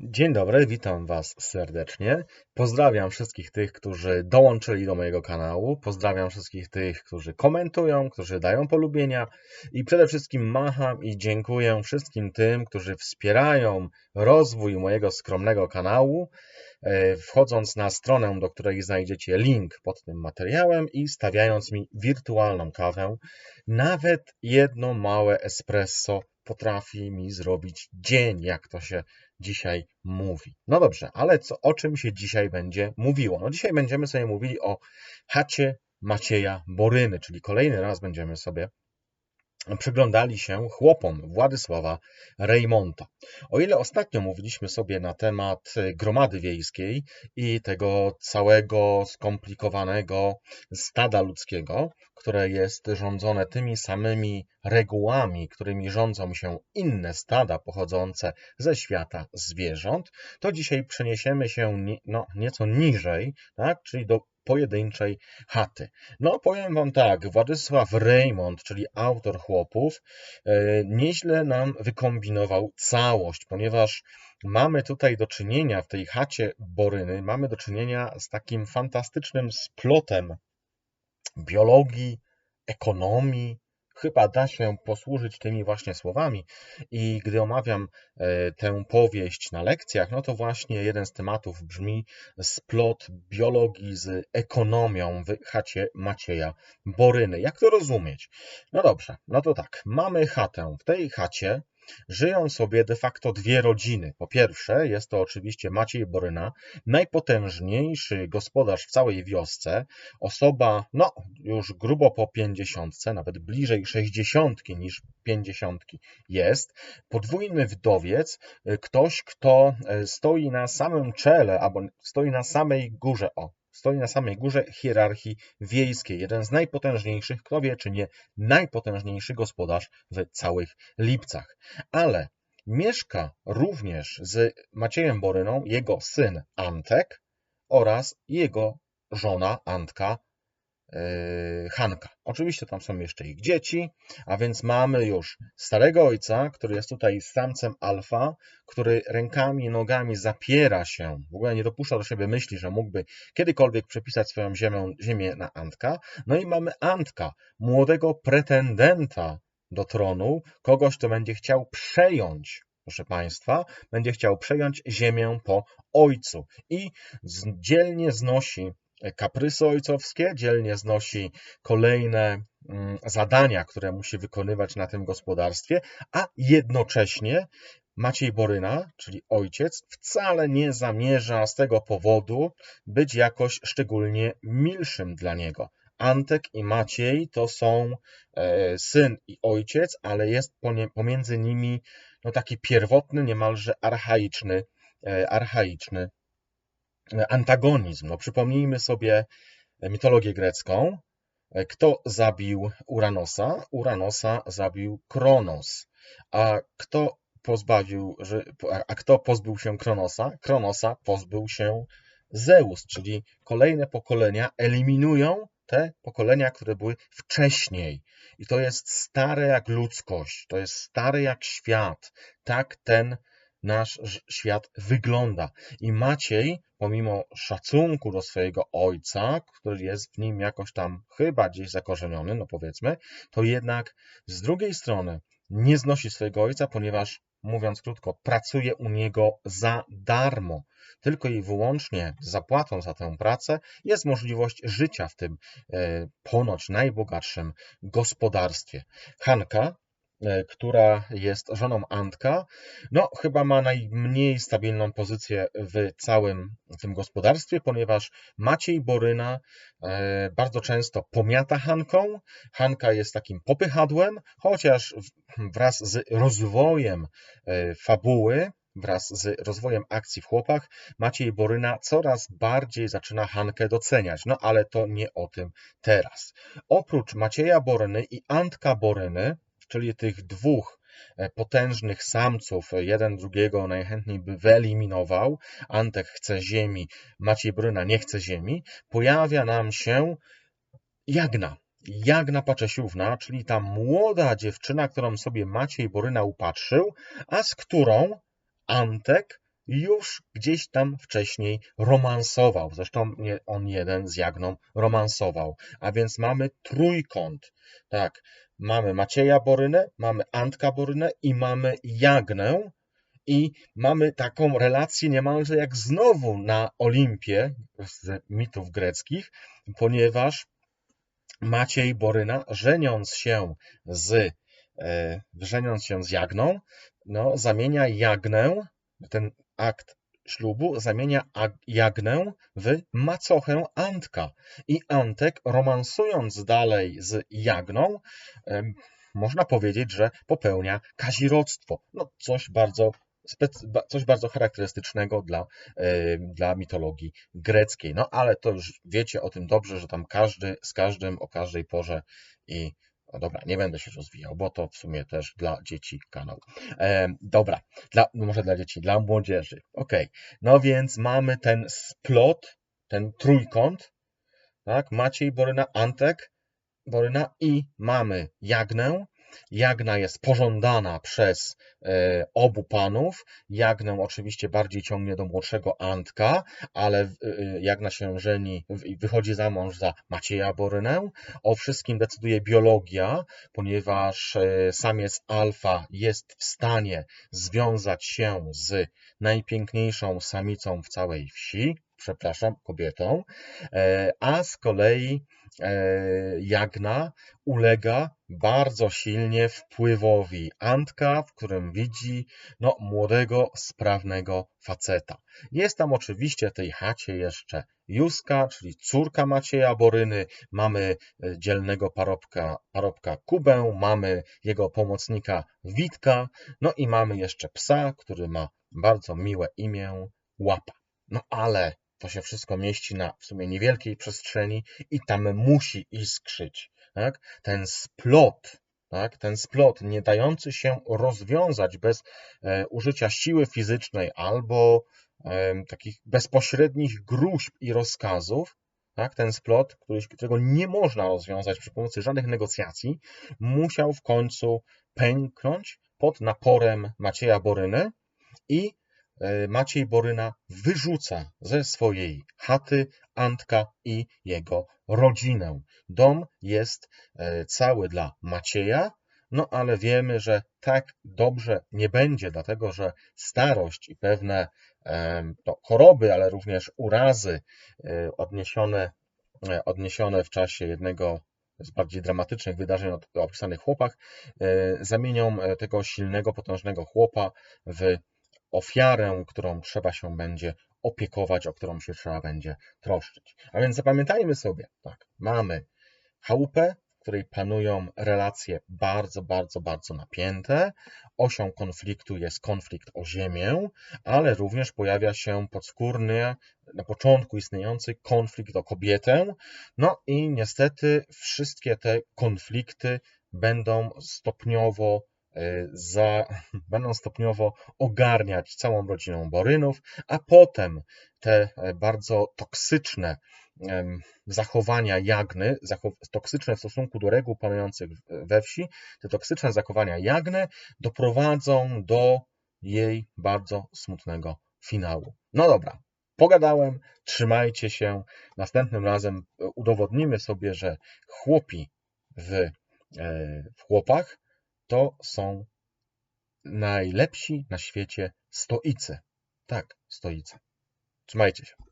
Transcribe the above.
Dzień dobry, witam Was serdecznie. Pozdrawiam wszystkich tych, którzy dołączyli do mojego kanału. Pozdrawiam wszystkich tych, którzy komentują, którzy dają polubienia i przede wszystkim macham i dziękuję wszystkim tym, którzy wspierają rozwój mojego skromnego kanału, e, wchodząc na stronę, do której znajdziecie link pod tym materiałem i stawiając mi wirtualną kawę. Nawet jedno małe espresso potrafi mi zrobić dzień, jak to się dzisiaj mówi. No dobrze, ale co, o czym się dzisiaj będzie mówiło? No dzisiaj będziemy sobie mówili o chacie Macieja Boryny, czyli kolejny raz będziemy sobie przyglądali się chłopom Władysława Rejmonta. O ile ostatnio mówiliśmy sobie na temat gromady wiejskiej i tego całego skomplikowanego stada ludzkiego, które jest rządzone tymi samymi regułami, którymi rządzą się inne stada pochodzące ze świata zwierząt, to dzisiaj przeniesiemy się no, nieco niżej, tak? czyli do pojedynczej chaty. No, powiem Wam tak, Władysław Raymond, czyli autor chłopów, e, nieźle nam wykombinował całość, ponieważ mamy tutaj do czynienia w tej chacie Boryny, mamy do czynienia z takim fantastycznym splotem biologii, ekonomii, chyba da się posłużyć tymi właśnie słowami. I gdy omawiam e, tę powieść na lekcjach, no to właśnie jeden z tematów brzmi splot biologii z ekonomią w chacie Macieja Boryny. Jak to rozumieć? No dobrze, no to tak, mamy chatę. W tej chacie Żyją sobie de facto dwie rodziny. Po pierwsze, jest to oczywiście Maciej Boryna, najpotężniejszy gospodarz w całej wiosce, osoba, no, już grubo po pięćdziesiątce, nawet bliżej sześćdziesiątki niż pięćdziesiątki jest. Podwójny wdowiec, ktoś, kto e, stoi na samym czele, albo stoi na samej górze, o, stoi na samej górze hierarchii wiejskiej. Jeden z najpotężniejszych, kto wie czy nie najpotężniejszy gospodarz w całych Lipcach. Ale mieszka również z Maciejem Boryną jego syn Antek oraz jego żona Antka Hanka. Oczywiście tam są jeszcze ich dzieci, a więc mamy już starego ojca, który jest tutaj samcem alfa, który rękami i nogami zapiera się, w ogóle nie dopuszcza do siebie myśli, że mógłby kiedykolwiek przepisać swoją ziemię, ziemię na Antka. No i mamy Antka, młodego pretendenta do tronu, kogoś, kto będzie chciał przejąć proszę Państwa, będzie chciał przejąć ziemię po ojcu i dzielnie znosi kaprysy ojcowskie, dzielnie znosi kolejne mm, zadania, które musi wykonywać na tym gospodarstwie, a jednocześnie Maciej Boryna, czyli ojciec, wcale nie zamierza z tego powodu być jakoś szczególnie milszym dla niego. Antek i Maciej to są e, syn i ojciec, ale jest pomiędzy nimi no, taki pierwotny, niemalże archaiczny, e, archaiczny antagonizm. No, przypomnijmy sobie mitologię grecką. Kto zabił Uranosa? Uranosa zabił Kronos. A kto pozbawił, a kto pozbył się Kronosa? Kronosa pozbył się Zeus, czyli kolejne pokolenia eliminują te pokolenia, które były wcześniej. I to jest stare jak ludzkość, to jest stare jak świat. Tak ten nasz świat wygląda. I Maciej, pomimo szacunku do swojego ojca, który jest w nim jakoś tam chyba gdzieś zakorzeniony, no powiedzmy, to jednak z drugiej strony nie znosi swojego ojca, ponieważ mówiąc krótko, pracuje u niego za darmo. Tylko i wyłącznie zapłatą za tę pracę jest możliwość życia w tym e, ponoć najbogatszym gospodarstwie. Hanka która jest żoną Antka, no chyba ma najmniej stabilną pozycję w całym tym gospodarstwie, ponieważ Maciej Boryna e, bardzo często pomiata Hanką. Hanka jest takim popychadłem, chociaż wraz z rozwojem e, fabuły, wraz z rozwojem akcji w chłopach, Maciej Boryna coraz bardziej zaczyna Hankę doceniać. No ale to nie o tym teraz. Oprócz Macieja Boryny i Antka Boryny, czyli tych dwóch e, potężnych samców, jeden drugiego najchętniej by wyeliminował, Antek chce ziemi, Maciej Bryna nie chce ziemi, pojawia nam się Jagna. Jagna Paczesiówna, czyli ta młoda dziewczyna, którą sobie Maciej Boryna upatrzył, a z którą Antek już gdzieś tam wcześniej romansował. Zresztą on jeden z Jagną romansował. A więc mamy trójkąt. Tak, mamy Macieja Borynę, mamy Antka Borynę i mamy Jagnę. I mamy taką relację niemalże jak znowu na Olimpie z mitów greckich, ponieważ Maciej Boryna, żeniąc się z, e, żeniąc się z Jagną, no, zamienia Jagnę, ten akt ślubu zamienia Jagnę w macochę Antka. I Antek, romansując dalej z Jagną, można powiedzieć, że popełnia kazirodztwo. No, coś bardzo coś bardzo charakterystycznego dla, dla mitologii greckiej. No ale to już wiecie o tym dobrze, że tam każdy z każdym o każdej porze i no dobra, nie będę się rozwijał, bo to w sumie też dla dzieci kanał. E, dobra, dla, no może dla dzieci, dla młodzieży. Ok, no więc mamy ten splot, ten trójkąt, tak? Maciej, Boryna, Antek, Boryna i mamy Jagnę, Jagna jest pożądana przez e, obu panów. Jagnę oczywiście bardziej ciągnie do młodszego Antka, ale e, Jagna się żeni i wychodzi za mąż za Macieja Borynę. O wszystkim decyduje biologia, ponieważ e, samiec alfa jest w stanie związać się z najpiękniejszą samicą w całej wsi, przepraszam, kobietą, a z kolei Jagna ulega bardzo silnie wpływowi Antka, w którym widzi no, młodego, sprawnego faceta. Jest tam oczywiście tej chacie jeszcze Juska, czyli córka Macieja Boryny, mamy e, dzielnego parobka, parobka Kubę, mamy jego pomocnika Witka, no i mamy jeszcze psa, który ma bardzo miłe imię Łapa. No ale to się wszystko mieści na w sumie niewielkiej przestrzeni i tam musi iskrzyć tak? ten splot, tak? ten splot nie dający się rozwiązać bez e, użycia siły fizycznej albo e, takich bezpośrednich gruźb i rozkazów, tak? ten splot, którego nie można rozwiązać przy pomocy żadnych negocjacji, musiał w końcu pęknąć pod naporem Macieja Boryny i Maciej Boryna wyrzuca ze swojej chaty Antka i jego rodzinę. Dom jest e, cały dla Macieja, no ale wiemy, że tak dobrze nie będzie, dlatego że starość i pewne no, choroby, ale również urazy e, odniesione, e, odniesione w czasie jednego z bardziej dramatycznych wydarzeń opisanych w chłopach, zamienią tego silnego, potężnego chłopa w ofiarę, którą trzeba się będzie opiekować, o którą się trzeba będzie troszczyć. A więc zapamiętajmy sobie, tak, mamy chałupę, w której panują relacje bardzo, bardzo, bardzo napięte. Osią konfliktu jest konflikt o ziemię, ale również pojawia się podskórny, na początku istniejący konflikt o kobietę. No i niestety wszystkie te konflikty będą stopniowo za, będą stopniowo ogarniać całą rodzinę Borynów, a potem te e, bardzo toksyczne zachowania Jagny, toksyczne w stosunku do reguł panujących we wsi, te toksyczne zachowania Jagny doprowadzą do jej bardzo smutnego finału. No dobra, pogadałem, trzymajcie się. Następnym razem e, udowodnimy sobie, że chłopi w, w chłopach to są najlepsi na świecie stoicy. Tak, stoicy. Trzymajcie się.